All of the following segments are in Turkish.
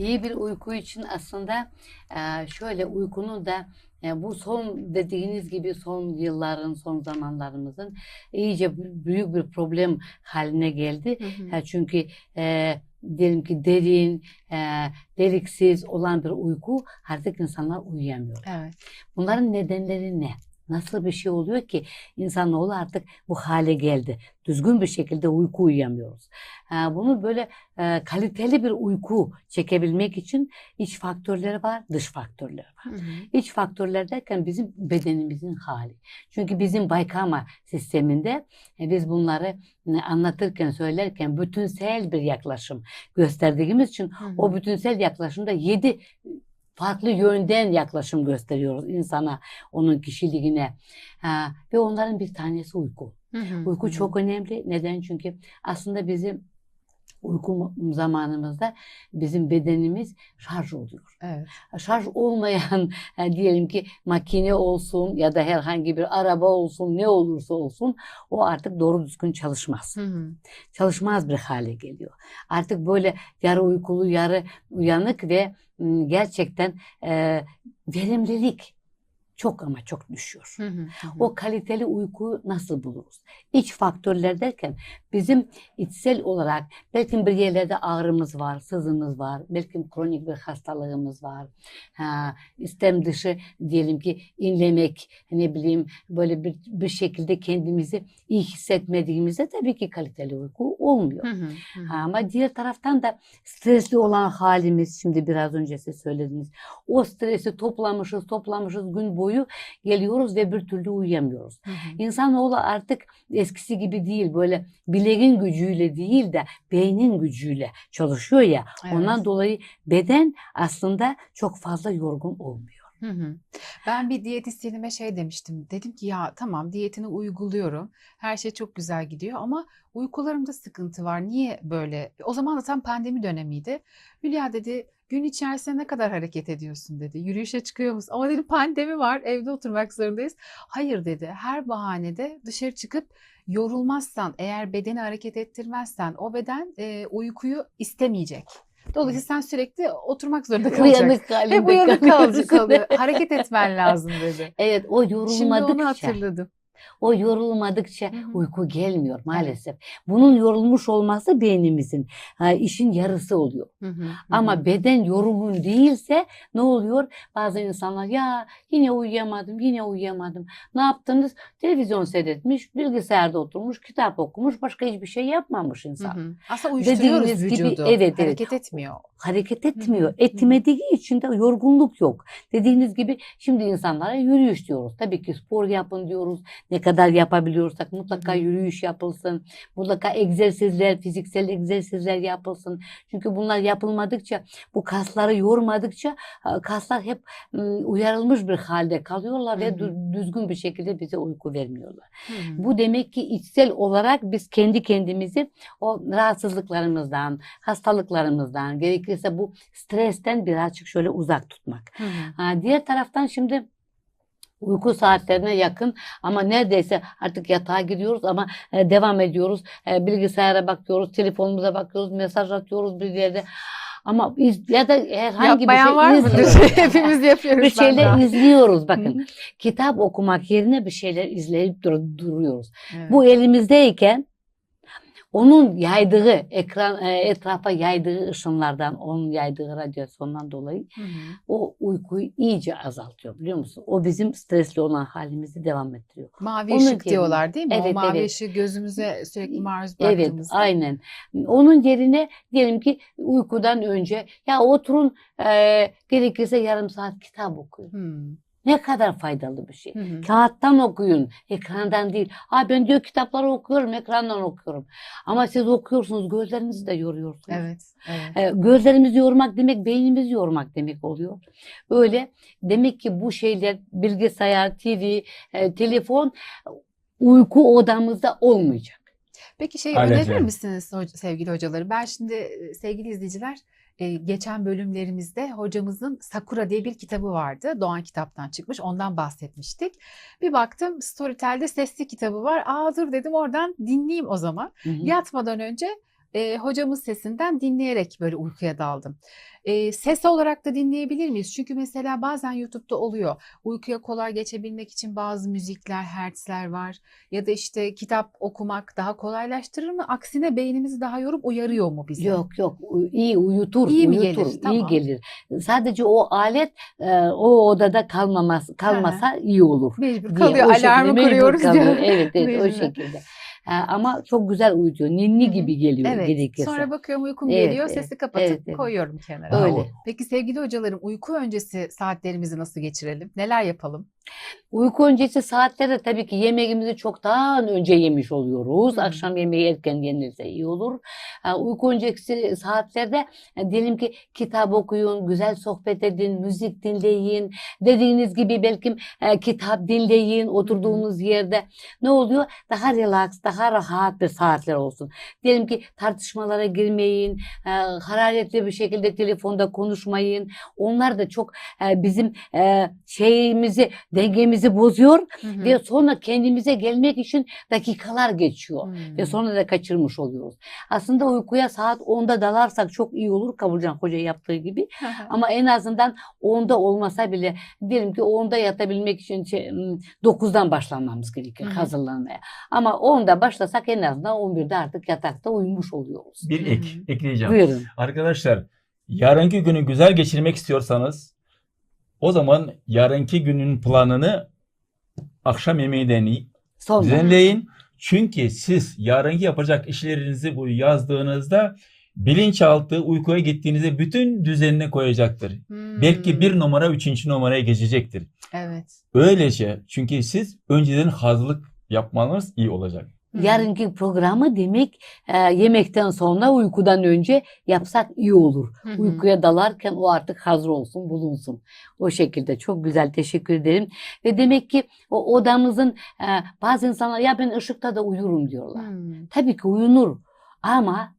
İyi bir uyku için aslında e, şöyle uykunun da e, bu son dediğiniz gibi son yılların, son zamanlarımızın iyice büyük bir problem haline geldi. Ha, çünkü e, diyelim ki derin, e, deliksiz olan bir uyku artık insanlar uyuyamıyor. Evet. Bunların nedenleri ne? Nasıl bir şey oluyor ki insanoğlu artık bu hale geldi. Düzgün bir şekilde uyku uyuyamıyoruz. Bunu böyle e, kaliteli bir uyku çekebilmek için iç faktörleri var, dış faktörleri var. İç faktörler derken bizim bedenimizin hali. Çünkü bizim Baykama sisteminde e, biz bunları e, anlatırken, söylerken bütünsel bir yaklaşım gösterdiğimiz için o bütünsel yaklaşımda yedi farklı yönden yaklaşım gösteriyoruz insana, onun kişiliğine. Ha, ve onların bir tanesi uyku. Uyku çok önemli. Neden? Çünkü aslında bizim uyku zamanımızda bizim bedenimiz şarj oluyor. Evet. Şarj olmayan e, diyelim ki makine olsun ya da herhangi bir araba olsun ne olursa olsun o artık doğru düzgün çalışmaz. Çalışmaz bir hale geliyor. Artık böyle yarı uykulu yarı uyanık ve m, gerçekten e, verimlilik çok ama çok düşüyor. O kaliteli uykuyu nasıl buluruz? İç faktörler derken bizim içsel olarak belki bir yerlerde ağrımız var, sızımız var, belki kronik bir hastalığımız var. Ha, istem dışı diyelim ki inlemek, ne bileyim böyle bir, bir şekilde kendimizi iyi hissetmediğimizde tabii ki kaliteli uyku olmuyor. Ha, ama diğer taraftan da stresli olan halimiz şimdi biraz önce siz söylediniz. O stresi toplamışız toplamışız gün boyu geliyoruz ve bir türlü uyuyamıyoruz. İnsanoğlu artık eskisi gibi değil böyle bileğin gücüyle değil de beynin gücüyle çalışıyor ya. Ondan Evet. dolayı beden aslında çok fazla yorgun olmuyor. Hı hı. Ben bir diyetisyenime şey demiştim. Dedim ki ya tamam diyetini uyguluyorum. Her şey çok güzel gidiyor ama uykularımda sıkıntı var. Niye böyle? O zaman da tam pandemi dönemiydi. Hülya dedi gün içerisinde ne kadar hareket ediyorsun dedi. Yürüyüşe çıkıyor musun? Ama dedim pandemi var evde oturmak zorundayız. Hayır dedi her bahanede dışarı çıkıp yorulmazsan eğer bedeni hareket ettirmezsen o beden e, uykuyu istemeyecek. Dolayısıyla sen sürekli oturmak zorunda kalacaksın. Uyanık halinde Hep uyanık kalıyor. Hareket etmen lazım dedi. Evet o Şimdi onu yorulmadıkça hatırladım. O yorulmadıkça Hı hı. uyku gelmiyor maalesef. Bunun yorulmuş olması beynimizin ha, işin yarısı oluyor. Hı hı, hı Ama beden yorgun değilse ne oluyor? Bazı insanlar ya yine uyuyamadım, yine uyuyamadım. Ne yaptınız? Televizyon seyretmiş, bilgisayarda oturmuş, kitap okumuş, başka hiçbir şey yapmamış insan. hı. Aslında uyuşturuyoruz Dediğiniz gibi, vücudu. evet, evet. Hareket etmiyor. Hareket etmiyor. Hı. Etmediği için de yorgunluk yok. Dediğiniz gibi şimdi insanlara yürüyüş diyoruz. Tabii ki spor yapın diyoruz. Ne kadar yapabiliyorsak mutlaka yürüyüş yapılsın. Mutlaka egzersizler, fiziksel egzersizler yapılsın. Çünkü bunlar yapılmadıkça, bu kasları yormadıkça e, kaslar hep uyarılmış bir halde kalıyorlar ve düzgün bir şekilde bize uyku vermiyorlar. Bu demek ki içsel olarak biz kendi kendimizi o rahatsızlıklarımızdan, hastalıklarımızdan, gerekirse bu stresten birazcık şöyle uzak tutmak. Diğer taraftan şimdi uyku saatlerine yakın ama neredeyse artık yatağa gidiyoruz ama e, devam ediyoruz. E, bilgisayara bakıyoruz, telefonumuza bakıyoruz, mesaj atıyoruz bir yerde. Ama iz, ya da herhangi bir Yapmayan şey var mıdır? izliyoruz. Hepimiz yapıyoruz. bir şeyler izliyoruz bakın. hı. Kitap okumak yerine bir şeyler izleyip dur- duruyoruz. Evet. Bu elimizdeyken onun yaydığı ekran e, etrafa yaydığı ışınlardan, onun yaydığı radyasyondan dolayı Hı hı. o uykuyu iyice azaltıyor biliyor musun? O bizim stresli olan halimizi devam ettiriyor. Mavi Onun ışık yerine- diyorlar değil mi? Evet, o mavi evet. ışığı gözümüze sürekli maruz Evet, bıraktığımızda. aynen. Onun yerine diyelim ki uykudan önce ya oturun e, gerekirse yarım saat kitap okuyun. Hı. Ne kadar faydalı bir şey. Hı hı. Kağıttan okuyun, ekrandan değil. Ha ben diyor kitapları okuyorum, ekrandan okuyorum. Ama siz okuyorsunuz, gözlerinizi de yoruyorsunuz. Evet. evet. E, gözlerimizi yormak demek beynimizi yormak demek oluyor. Öyle demek ki bu şeyler bilgisayar, TV, e, telefon uyku odamızda olmayacak. Peki şey Ayrıca- önerir misiniz sevgili hocaları? Ben şimdi e, sevgili izleyiciler e, geçen bölümlerimizde hocamızın Sakura diye bir kitabı vardı. Doğan kitaptan çıkmış. Ondan bahsetmiştik. Bir baktım Storytel'de sesli kitabı var. Aa dur dedim oradan dinleyeyim o zaman. Hı hı. Yatmadan önce e, hocamız sesinden dinleyerek böyle uykuya daldım. E, ses olarak da dinleyebilir miyiz? Çünkü mesela bazen YouTube'da oluyor. Uykuya kolay geçebilmek için bazı müzikler, hertzler var. Ya da işte kitap okumak daha kolaylaştırır mı? Aksine beynimizi daha yorup uyarıyor mu bizi? Yok yok iyi uyutur, İyi mi uyutur, gelir? iyi Tamam. gelir. Sadece o alet e, o odada kalmaması kalmasa iyi olur. Mecbur diye. kalıyor. O Alarmı kuruyoruz kalıyor. Evet evet o Mecbur. şekilde. E, ama çok güzel uyutuyor. Ninni Hı hı. gibi geliyor Evet. gerekirse. Sonra bakıyorum uykum Evet, geliyor. evet. Sesi kapatıp Evet, evet. koyuyorum kenara. Öyle. Peki sevgili hocalarım uyku öncesi saatlerimizi nasıl geçirelim? Neler yapalım? Uyku öncesi saatlerde tabii ki yemeğimizi çoktan önce yemiş oluyoruz. Hı. Akşam yemeği erken yenirse iyi olur. Uyku öncesi saatlerde e, diyelim ki kitap okuyun, güzel sohbet edin, müzik dinleyin. Dediğiniz gibi belki e, kitap dinleyin oturduğunuz yerde. Ne oluyor? Daha relax, daha rahat bir saatler olsun. Diyelim ki tartışmalara girmeyin, e, hararetli bir şekilde telefonda konuşmayın. Onlar da çok bizim şeyimizi, dengemizi bozuyor Hı hı. ve sonra kendimize gelmek için dakikalar geçiyor. Hmm. Ve sonra da kaçırmış oluyoruz. Aslında uykuya saat 10'da dalarsak çok iyi olur Kabulcan Hoca yaptığı gibi. Hı hı. Ama en azından 10'da olmasa bile diyelim ki 10'da yatabilmek için şey, hmm, 9'dan başlamamız gerekir Hı hı. hazırlanmaya. Ama 10'da başlasak en azından 11'de artık yatakta uyumuş oluyoruz. Bir Hı ek hı. ekleyeceğim. Buyurun. Arkadaşlar yarınki günü güzel geçirmek istiyorsanız o zaman yarınki günün planını akşam yemeğinden Sonra. düzenleyin. Çünkü siz yarınki yapacak işlerinizi bu yazdığınızda bilinçaltı uykuya gittiğinizde bütün düzenine koyacaktır. Belki Hmm. bir numara üçüncü numaraya geçecektir. Evet. Öylece çünkü siz önceden hazırlık yapmanız iyi olacak. Hı hı. Yarınki programı demek e, yemekten sonra uykudan önce yapsak iyi olur. Hı hı. Uykuya dalarken o artık hazır olsun, bulunsun. O şekilde çok güzel teşekkür ederim. Ve demek ki o odamızın e, bazı insanlar ya ben ışıkta da uyurum diyorlar. Hmm. Tabii ki uyunur ama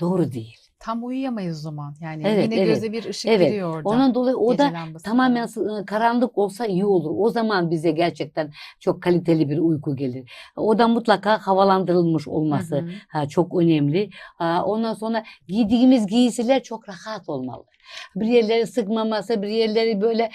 doğru değil. Tam uyuyamayız o zaman. Yani Evet, yine evet. göze bir ışık Evet. giriyor orada. Ondan dolayı o da tamamen sı- karanlık olsa iyi olur. O zaman bize gerçekten çok kaliteli bir uyku gelir. O da mutlaka havalandırılmış olması Hı hı. Ha, çok önemli. Ha, Ondan sonra giydiğimiz giysiler çok rahat olmalı. Bir yerleri sıkmaması, bir yerleri böyle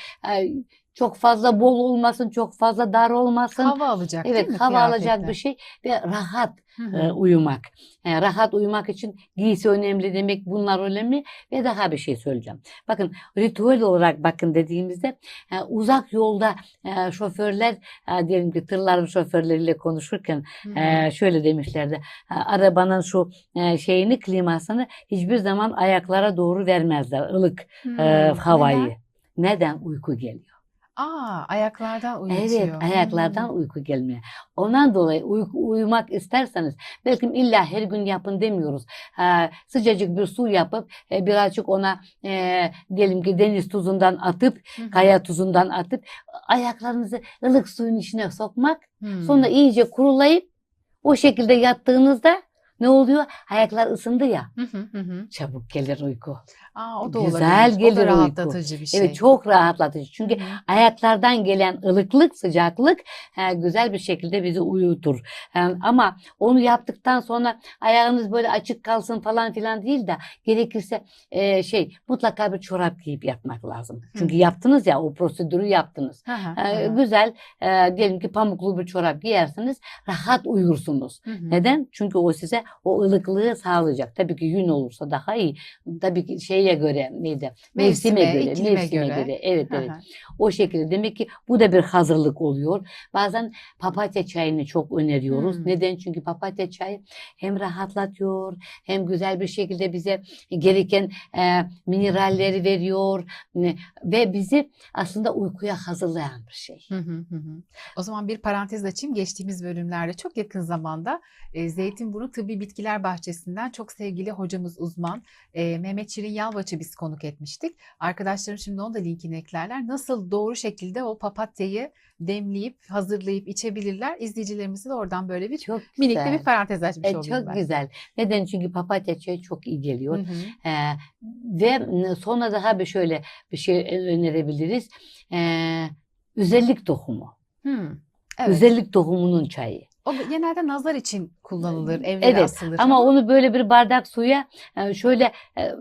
çok fazla bol olmasın, çok fazla dar olmasın. Hava alacak değil mi Evet, hava alacak kıyafetler? bir şey ve rahat Hı hı. e, uyumak. E, rahat uyumak için giysi önemli demek bunlar önemli ve daha bir şey söyleyeceğim. Bakın ritüel olarak bakın dediğimizde e, uzak yolda e, şoförler e, diyelim ki tırların şoförleriyle konuşurken Hı hı. ee, şöyle demişlerdi. "Ha, Arabanın şu e, şeyini, klimasını hiçbir zaman ayaklara doğru vermezler. ılık e, havayı. Neden? Neden? Uyku geliyor. Aa, ayaklardan uyutuyor. Evet, ayaklardan Hmm. uyku gelmiyor. Ondan dolayı uyku, uyumak isterseniz belki illa her gün yapın demiyoruz. Ha, sıcacık bir su yapıp e, birazcık ona e, diyelim ki deniz tuzundan atıp, Hı hı. kaya tuzundan atıp ayaklarınızı ılık suyun içine sokmak Hmm. Sonra iyice kurulayıp o şekilde yattığınızda ne oluyor? Ayaklar ısındı ya. Hı hı hı. Çabuk gelir uyku. Aa, o da Güzel olabilir. o gelir da uyku. rahatlatıcı bir şey. Evet çok rahatlatıcı. Çünkü Hı ayaklardan gelen ılıklık, sıcaklık e, güzel bir şekilde bizi uyutur. E, ama onu yaptıktan sonra ayağınız böyle açık kalsın falan filan değil de gerekirse e, şey mutlaka bir çorap giyip yatmak lazım. Çünkü Hı. yaptınız ya o prosedürü yaptınız. Hı hı, E, hı. güzel e, diyelim ki pamuklu bir çorap giyersiniz rahat uyursunuz. Hı hı. Neden? Çünkü o size o ılıklığı sağlayacak. Tabii ki yün olursa daha iyi. Tabii ki şeye göre neydi? Mevsime, Mevsime, göre, mevsime göre. göre. Evet evet. O şekilde demek ki bu da bir hazırlık oluyor. Bazen papatya çayını çok öneriyoruz. Hmm. Neden? Çünkü papatya çayı hem rahatlatıyor hem güzel bir şekilde bize gereken e, mineralleri veriyor Ne- ve bizi aslında uykuya hazırlayan bir şey. Hı hı hı hı. O zaman bir parantez açayım. Geçtiğimiz bölümlerde çok yakın zamanda e, Zeytinburnu Tıbbi Bitkiler Bahçesi'nden çok sevgili hocamız uzman e, Mehmet Şirin Yalvaç'ı biz konuk etmiştik. Arkadaşlarım şimdi onun da linkini eklerler. Nasıl doğru şekilde o papatyayı demleyip hazırlayıp içebilirler. İzleyicilerimize de oradan böyle bir Çok minik de bir parantez açmış E, olayım çok ben. güzel. Neden? Çünkü papatya çayı çok iyi geliyor. Hı hı. Ee, ve sonra daha bir şöyle bir şey önerebiliriz. Ee, özellik tohumu. Hı. Evet. Özellik tohumunun çayı. O genelde nazar için kullanılır, evlere Evet, asılır. Ama onu böyle bir bardak suya e, şöyle e,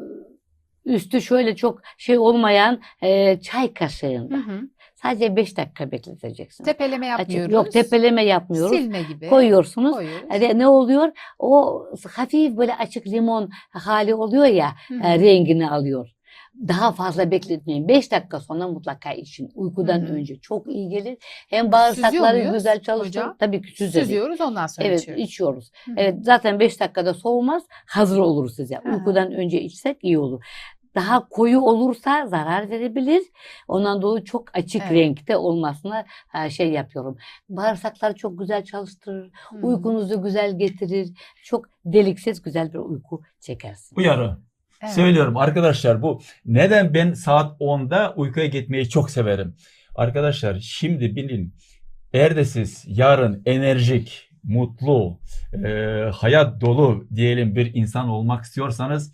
üstü şöyle çok şey olmayan e, çay kaşığında Hı hı. sadece 5 dakika bekleteceksin. Tepeleme Açık- yapmıyoruz. Yok tepeleme yapmıyoruz. Silme gibi. Koyuyorsunuz. Koyuyoruz. Ne oluyor? O hafif böyle açık limon hali oluyor ya Hı hı. e, rengini alıyor. Daha fazla bekletmeyin. 5 dakika sonra mutlaka için. Uykudan Hı hı. önce çok iyi gelir. Hem bağırsakları güzel çalışır. hocam? Tabii ki süzeriz. Süzüyoruz ondan sonra Evet içiyoruz. içiyoruz. Evet zaten 5 dakikada soğumaz. Hazır olur size. Hı hı. Uykudan önce içsek iyi olur. Daha koyu olursa zarar verebilir. Ondan dolayı çok açık Evet. renkte olmasına e, şey yapıyorum. Bağırsakları çok güzel çalıştırır. Hı. Uykunuzu güzel getirir. Çok deliksiz güzel bir uyku çekersin. Uyarı. Evet. Söylüyorum arkadaşlar bu neden ben saat 10'da uykuya gitmeyi çok severim. Arkadaşlar şimdi bilin eğer de siz yarın enerjik, mutlu, e, hayat dolu diyelim bir insan olmak istiyorsanız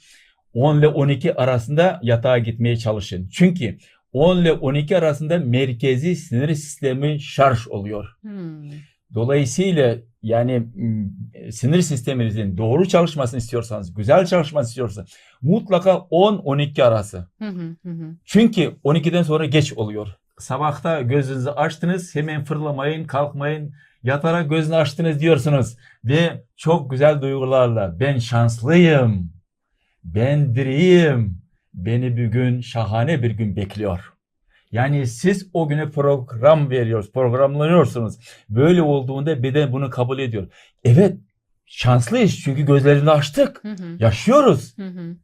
10 ile 12 arasında yatağa gitmeye çalışın. Çünkü 10 ile 12 arasında merkezi sinir sistemi şarj oluyor. Hmm. Dolayısıyla yani sinir sisteminizin doğru çalışmasını istiyorsanız, güzel çalışmasını istiyorsanız mutlaka 10-12 arası. Hı hı hı hı. Çünkü 12'den sonra geç oluyor. Sabahta gözünüzü açtınız hemen fırlamayın, kalkmayın. Yatarak gözünü açtınız diyorsunuz. Ve çok güzel duygularla ben şanslıyım, ben diriyim, beni bir gün şahane bir gün bekliyor. Yani siz o güne program veriyorsunuz, programlanıyorsunuz. Böyle olduğunda beden bunu kabul ediyor. Evet şanslıyız çünkü gözlerini açtık. Hı hı. Yaşıyoruz. Hı hı.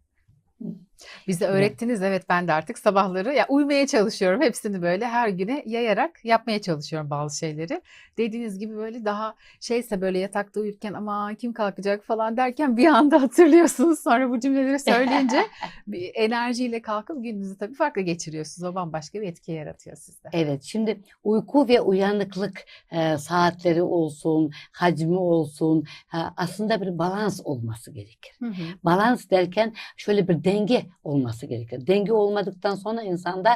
Bize öğrettiniz evet ben de artık sabahları ya uyumaya çalışıyorum hepsini böyle her güne yayarak yapmaya çalışıyorum bazı şeyleri. Dediğiniz gibi böyle daha şeyse böyle yatakta uyurken ama kim kalkacak falan derken bir anda hatırlıyorsunuz sonra bu cümleleri söyleyince bir enerjiyle kalkıp gününüzü tabii farklı geçiriyorsunuz. O bambaşka bir etki yaratıyor sizde. Evet şimdi uyku ve uyanıklık e, saatleri olsun, hacmi olsun e, aslında bir balans olması gerekir. Hı hı. Balans derken şöyle bir denge olması gerekir. Denge olmadıktan sonra insanda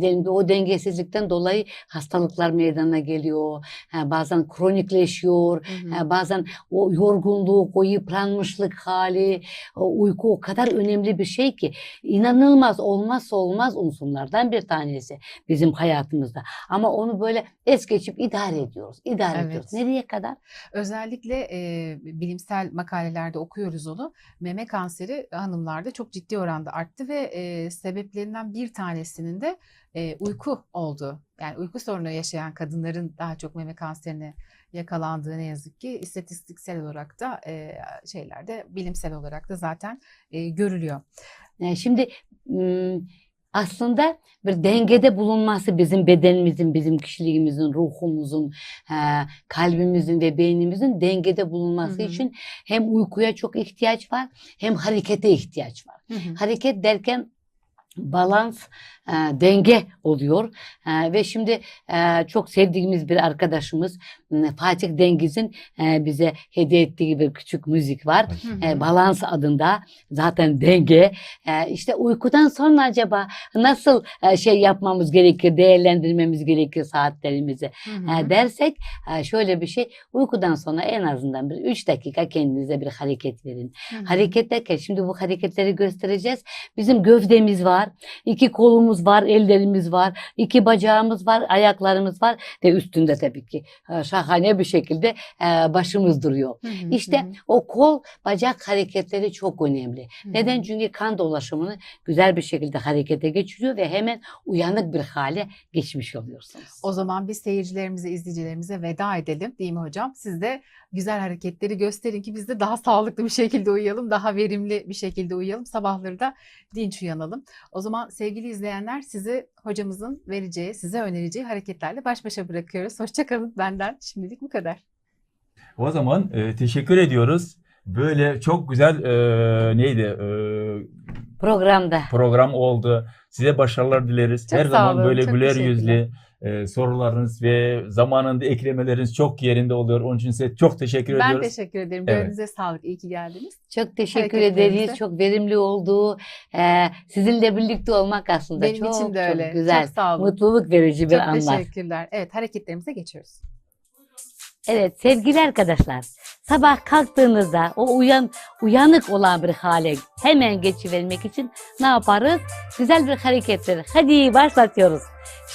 diyelim ki o dengesizlikten dolayı hastalıklar meydana geliyor. Ha, bazen kronikleşiyor. Ha, bazen o yorgunluk, o yıpranmışlık hali, o uyku o kadar önemli bir şey ki inanılmaz olmazsa olmaz unsurlardan bir tanesi bizim hayatımızda. Ama onu böyle es geçip idare ediyoruz. idare Evet. ediyoruz. Nereye kadar? Özellikle e, bilimsel makalelerde okuyoruz onu. Meme kanseri hanımlarda çok ciddi oranda arttı ve e, sebeplerinden bir tanesinin de e, uyku oldu. Yani uyku sorunu yaşayan kadınların daha çok meme kanserine yakalandığı ne yazık ki istatistiksel olarak da e, şeylerde bilimsel olarak da zaten e, görülüyor. Şimdi aslında bir dengede bulunması bizim bedenimizin, bizim kişiliğimizin, ruhumuzun, kalbimizin ve beynimizin dengede bulunması Hı hı. için hem uykuya çok ihtiyaç var hem harekete ihtiyaç var. Hı hı. Hareket derken balans, e, denge oluyor. E, ve şimdi e, çok sevdiğimiz bir arkadaşımız m, Fatih Dengiz'in e, bize hediye ettiği bir küçük müzik var. E, balans adında zaten denge. E, işte uykudan sonra acaba nasıl e, şey yapmamız gerekir, değerlendirmemiz gerekir saatlerimizi e, dersek e, şöyle bir şey uykudan sonra en azından bir 3 dakika kendinize bir hareket verin. Hareket derken şimdi bu hareketleri göstereceğiz. Bizim gövdemiz var, iki kolumuz var, ellerimiz var, iki bacağımız var, ayaklarımız var ve üstünde tabii ki e, şahane bir şekilde e, başımız duruyor. Hı hı. İşte o kol bacak hareketleri çok önemli. Hı hı. Neden? Çünkü kan dolaşımını güzel bir şekilde harekete geçiriyor ve hemen uyanık bir hale geçmiş oluyorsunuz. O zaman biz seyircilerimize, izleyicilerimize veda edelim değil mi hocam? Siz de güzel hareketleri gösterin ki biz de daha sağlıklı bir şekilde uyuyalım, daha verimli bir şekilde uyuyalım. Sabahları da dinç uyanalım. O zaman sevgili izleyenler sizi hocamızın vereceği, size önereceği hareketlerle baş başa bırakıyoruz. Hoşçakalın benden. Şimdilik bu kadar. O zaman e, teşekkür ediyoruz. Böyle çok güzel e, neydi e, Programda. program oldu. Size başarılar dileriz. Çok Her sağ zaman olun, böyle güler yüzlü e, sorularınız ve zamanında eklemeleriniz çok yerinde oluyor. Onun için size çok teşekkür Ben ediyoruz. teşekkür ederim. Evet. Gönlünüze sağlık. İyi ki geldiniz. Çok teşekkür ederiz. Çok verimli oldu. Ee, sizinle birlikte olmak aslında Benim çok için de çok güzel. güzel. Çok sağ olun. Mutluluk verici bir Çok anlar. teşekkürler. Evet hareketlerimize geçiyoruz. Evet sevgili arkadaşlar sabah kalktığınızda o uyan uyanık olan bir hale hemen geçivermek için ne yaparız? Güzel bir hareketler. Hadi başlatıyoruz.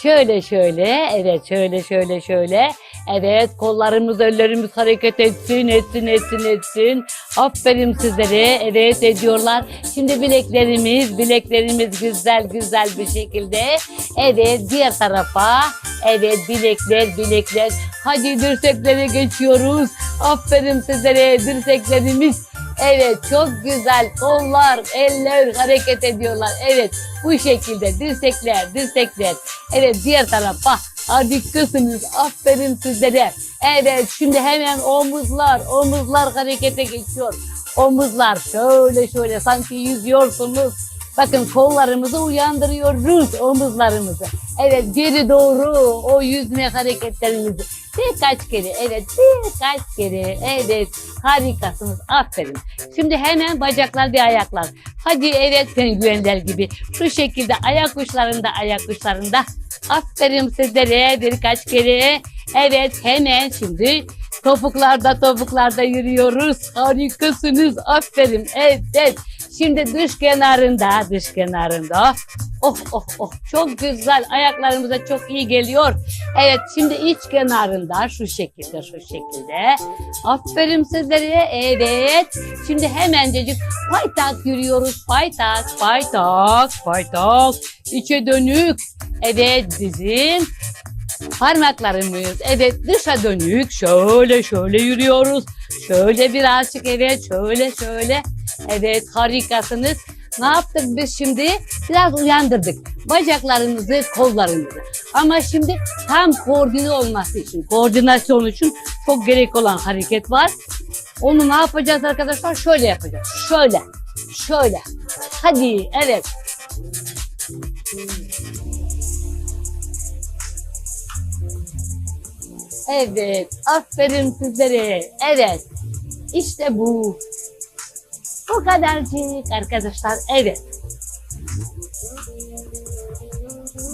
Şöyle şöyle evet şöyle şöyle şöyle evet kollarımız ellerimiz hareket etsin etsin etsin etsin. Aferin sizlere evet ediyorlar. Şimdi bileklerimiz bileklerimiz güzel güzel bir şekilde evet diğer tarafa evet bilekler bilekler Hadi dirseklere geçiyoruz. Aferin sizlere dirseklerimiz. Evet çok güzel kollar, eller hareket ediyorlar. Evet bu şekilde dirsekler, dirsekler. Evet diğer tarafa harikasınız. Aferin sizlere. Evet şimdi hemen omuzlar, omuzlar harekete geçiyor. Omuzlar şöyle şöyle sanki yüzüyorsunuz. Bakın kollarımızı uyandırıyoruz omuzlarımızı. Evet geri doğru o yüzme hareketlerimizi. Birkaç kere evet birkaç kere evet harikasınız aferin. Şimdi hemen bacaklar ve ayaklar. Hadi evet penguenler gibi şu şekilde ayak uçlarında ayak uçlarında. Aferin sizlere birkaç kere. Evet hemen şimdi topuklarda topuklarda yürüyoruz. Harikasınız aferin evet. Şimdi dış kenarında dış kenarında. Oh oh oh çok güzel ayaklarımıza çok iyi geliyor. Evet şimdi iç kenarında şu şekilde şu şekilde. Aferin sizlere evet. Şimdi hemencecik paytak yürüyoruz. Paytak paytak paytak. İçe dönük. Evet dizim. Parmaklarımız evet dışa dönük. Şöyle şöyle yürüyoruz. Şöyle birazcık evet şöyle şöyle. Evet harikasınız. Ne yaptık biz şimdi? Biraz uyandırdık. Bacaklarımızı, kollarımızı. Ama şimdi tam koordine olması için, koordinasyon için çok gerek olan hareket var. Onu ne yapacağız arkadaşlar? Şöyle yapacağız. Şöyle. Şöyle. Hadi evet. Evet. Aferin sizlere. Evet. İşte bu. Bu kadarcık arkadaşlar. Evet.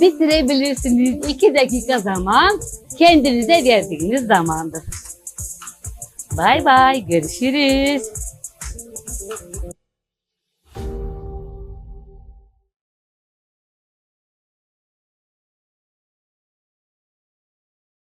Bitirebilirsiniz. İki dakika zaman kendinize verdiğiniz zamandır. Bay bay. Görüşürüz.